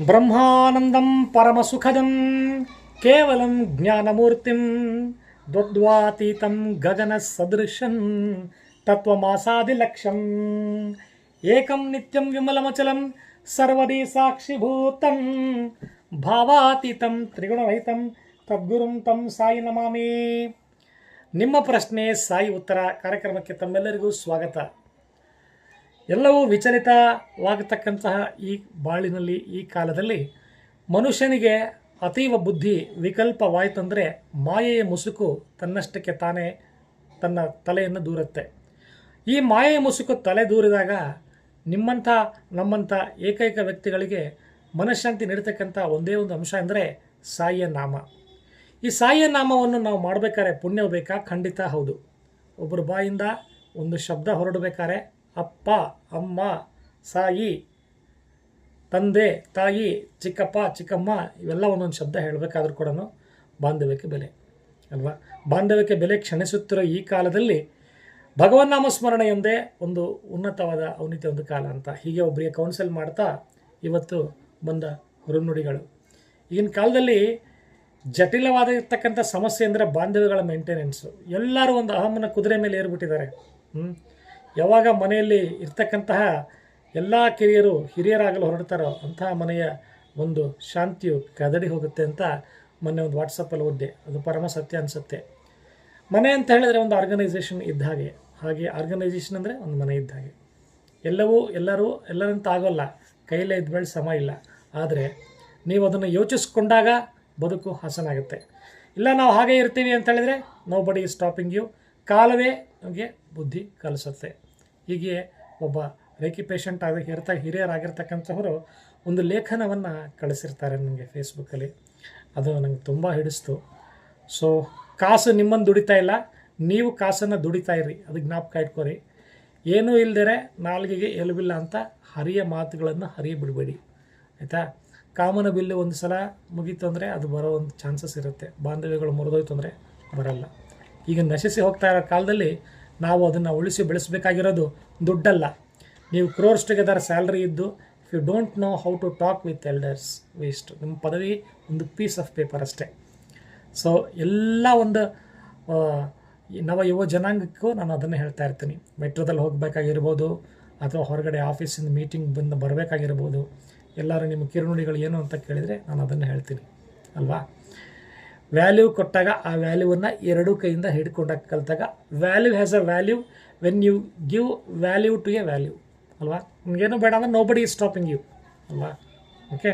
ಬ್ರಹ್ಮಾನಂದಂ ಪರಮಸುಖದಂ ಕೇವಲಂ ಜ್ಞಾನಮೂರ್ತಿಂ ದ್ವದ್ವಾತೀತಂ ಗಗನ ಸದೃಶಂ ತತ್ವಮಾಸಾದಿಲಕ್ಷ್ಯಂ ಏಕಂ ನಿತ್ಯಂ ವಿಮಲಮಚಲಂ ಸರ್ವದಿ ಸಾಕ್ಷಿಭೂತಂ ಭಾವಾತೀತಂ ತ್ರಿಗುಣರಹಿತಂ ತದ್ಗುರುಂ ತಂ ಸಾಯಿ ನಮಾಮಿ ನಿಮ್ಮ ಪ್ರಶ್ನೆ ಸಾಯಿ ಉತ್ತರ ಕಾರ್ಯಕ್ರಮಕ್ಕೆ ತಮ್ಮೆಲ್ಲರಿಗೂ ಸ್ವಾಗತ ಎಲ್ಲವೂ ವಿಚಲಿತವಾಗತಕ್ಕಂತಹ ಈ ಬಾಳಿನಲ್ಲಿ, ಈ ಕಾಲದಲ್ಲಿ ಮನುಷ್ಯನಿಗೆ ಅತೀವ ಬುದ್ಧಿ ವಿಕಲ್ಪವಾಯಿತಂದರೆ ಮಾಯೆಯ ಮುಸುಕು ತನ್ನಷ್ಟಕ್ಕೆ ತಾನೇ ತನ್ನ ತಲೆಯನ್ನು ದೂರತ್ತೆ. ಈ ಮಾಯೆಯ ಮುಸುಕು ತಲೆ ದೂರಿದಾಗ ನಿಮ್ಮಂಥ, ನಮ್ಮಂಥ ಏಕೈಕ ವ್ಯಕ್ತಿಗಳಿಗೆ ಮನಃಶಾಂತಿ ನೀಡತಕ್ಕಂಥ ಒಂದೇ ಒಂದು ಅಂಶ ಅಂದರೆ ಸಾಯಿಯ ನಾಮ. ಈ ಸಾಯಿಯ ನಾಮವನ್ನು ನಾವು ಮಾಡಬೇಕಾದ್ರೆ ಪುಣ್ಯ ಬೇಕಾ? ಖಂಡಿತ ಹೌದು. ಒಬ್ಬರು ಬಾಯಿಂದ ಒಂದು ಶಬ್ದ ಹೊರಡಬೇಕಾದ್ರೆ ಅಪ್ಪ, ಅಮ್ಮ, ಸಾಯಿ, ತಂದೆ, ತಾಯಿ, ಚಿಕ್ಕಪ್ಪ, ಚಿಕ್ಕಮ್ಮ ಇವೆಲ್ಲ ಒಂದೊಂದು ಶಬ್ದ ಹೇಳಬೇಕಾದ್ರೂ ಕೂಡ ಬಾಂಧವ್ಯಕ್ಕೆ ಬೆಲೆ, ಅಲ್ವಾ? ಬಾಂಧವ್ಯಕ್ಕೆ ಬೆಲೆ ಕ್ಷಣಿಸುತ್ತಿರೋ ಈ ಕಾಲದಲ್ಲಿ ಭಗವನ್ನಾಮ ಸ್ಮರಣೆಯೊಂದೇ ಒಂದು ಉನ್ನತವಾದ ಔನ್ನತ್ಯ ಒಂದು ಕಾಲ ಅಂತ ಹೀಗೆ ಒಬ್ಬರಿಗೆ ಕೌನ್ಸಿಲ್ ಮಾಡ್ತಾ ಇವತ್ತು ಬಂದ ಹುರುನುಡಿಗಳು. ಈಗಿನ ಕಾಲದಲ್ಲಿ ಜಟಿಲವಾಗಿರ್ತಕ್ಕಂಥ ಸಮಸ್ಯೆ ಅಂದರೆ ಬಾಂಧವ್ಯಗಳ ಮೇಂಟೆನೆನ್ಸು ಎಲ್ಲರೂ ಒಂದು ಅಹಮ್ಮನ ಕುದುರೆ ಮೇಲೆ ಏರ್ಬಿಟ್ಟಿದ್ದಾರೆ. ಹ್ಞೂ ಯಾವಾಗ ಮನೆಯಲ್ಲಿ ಇರ್ತಕ್ಕಂತಹ ಎಲ್ಲ ಕಿರಿಯರು ಹಿರಿಯರಾಗಲು ಹೊರಡ್ತಾರೋ ಅಂತಹ ಮನೆಯ ಒಂದು ಶಾಂತಿಯು ಕದಡಿ ಹೋಗುತ್ತೆ ಅಂತ ಮೊನ್ನೆ ಒಂದು ವಾಟ್ಸಪ್ಪಲ್ಲಿ ಓದ್ದೆ. ಅದು ಪರಮ ಸತ್ಯ ಅನಿಸುತ್ತೆ. ಮನೆ ಅಂತ ಹೇಳಿದರೆ ಒಂದು ಆರ್ಗನೈಸೇಷನ್ ಇದ್ದ ಹಾಗೆ. ಹಾಗೆ ಆರ್ಗನೈಸೇಷನ್ ಅಂದರೆ ಒಂದು ಮನೆ ಇದ್ದ ಹಾಗೆ. ಎಲ್ಲವೂ ಎಲ್ಲರೂ ಎಲ್ಲರಂತ ಆಗೋಲ್ಲ. ಕೈಲೇ ಇದ್ಮೇಲೆ ಸಮ ಇಲ್ಲ. ಆದರೆ ನೀವು ಅದನ್ನು ಯೋಚಿಸ್ಕೊಂಡಾಗ ಬದುಕು ಹಸನಾಗುತ್ತೆ. ಇಲ್ಲ ನಾವು ಹಾಗೆ ಇರ್ತೀವಿ ಅಂತ ಹೇಳಿದ್ರೆ ನೋ ಬಡಿ ಸ್ಟಾಪಿಂಗ್ ಯು ಕಾಲವೇ ನಮಗೆ ಬುದ್ಧಿ ಕಲಿಸುತ್ತೆ. ಹೀಗೆ ಒಬ್ಬ ರೇಖಿ ಪೇಷಂಟ್ ಆಗಿ ಹಿರ್ತ ಹಿರಿಯರಾಗಿರ್ತಕ್ಕಂಥವರು ಒಂದು ಲೇಖನವನ್ನು ಕಳಿಸಿರ್ತಾರೆ ನನಗೆ ಫೇಸ್ಬುಕ್ಕಲ್ಲಿ ಅದು ನನಗೆ ತುಂಬ ಹಿಡಿಸ್ತು. ಸೊ ಕಾಸು ನಿಮ್ಮನ್ನು ದುಡಿತಾ ಇಲ್ಲ, ನೀವು ಕಾಸನ್ನು ದುಡಿತಾ ಇರಿ ಅದು ಜ್ಞಾಪಕ ಇಟ್ಕೊರಿ. ಏನೂ ಇಲ್ಲದೆ ನಾಲ್ಗೆಗೆ ಎಲುಬಿಲ್ಲ ಅಂತ ಹರಿಯ ಮಾತುಗಳನ್ನು ಹರಿಯ ಬಿಡಬೇಡಿ. ಆಯಿತಾ? ಕಾಮನ ಬಿಲ್ಲು ಒಂದು ಸಲ ಮುಗೀತು ಅಂದರೆ ಅದು ಬರೋ ಒಂದು ಚಾನ್ಸಸ್ ಇರುತ್ತೆ. ಬಾಂಧವ್ಯಗಳು ಮುರಿದೋಯ್ತು ಅಂದರೆ ಬರಲ್ಲ. ಈಗ ನಶಿಸಿ ಹೋಗ್ತಾ ಇರೋ ಕಾಲದಲ್ಲಿ ನಾವು ಅದನ್ನು ಉಳಿಸಿ ಬೆಳೆಸಬೇಕಾಗಿರೋದು ದುಡ್ಡಲ್ಲ. ನೀವು ಕ್ರೋರ್ಸ್ ಟುಗೆದರ್ ಸ್ಯಾಲ್ರಿ ಇದ್ದು you don't know how to talk with elders waste ನಿಮ್ಮ ಪದವಿ ಒಂದು ಪೀಸ್ ಆಫ್ ಪೇಪರ್ ಅಷ್ಟೇ. ಸೊ ಎಲ್ಲ ಒಂದು ನವ ಯುವ ಜನಾಂಗಕ್ಕೂ ನಾನು ಅದನ್ನು ಹೇಳ್ತಾ ಇರ್ತೀನಿ. ಮೆಟ್ರೋದಲ್ಲಿ ಹೋಗಬೇಕಾಗಿರ್ಬೋದು, ಅಥವಾ ಹೊರಗಡೆ ಆಫೀಸಿಂದ ಮೀಟಿಂಗ್ ಬಂದು ಬರಬೇಕಾಗಿರ್ಬೋದು, ಎಲ್ಲರೂ ನಿಮ್ಮ ಕಿರುನುಡಿಗಳು ಏನು ಅಂತ ಕೇಳಿದರೆ ನಾನು ಅದನ್ನು ಹೇಳ್ತೀನಿ. ಅಲ್ವಾ? ವ್ಯಾಲ್ಯೂ ಕೊಟ್ಟಾಗ ಆ ವ್ಯಾಲ್ಯೂವನ್ನು ಎರಡೂ ಕೈಯಿಂದ ಹಿಡ್ಕೊಂಡಾಗ ಕಲಿತಾಗ value has a value when you give value to a value ಅಲ್ವಾ? ನಿಮಗೇನು ಬೇಡ ಅಂದ್ರೆ ನೋ ಬಡಿ ಸ್ಟಾಪಿಂಗ್ ಯು ಅಲ್ವಾ? ಓಕೆ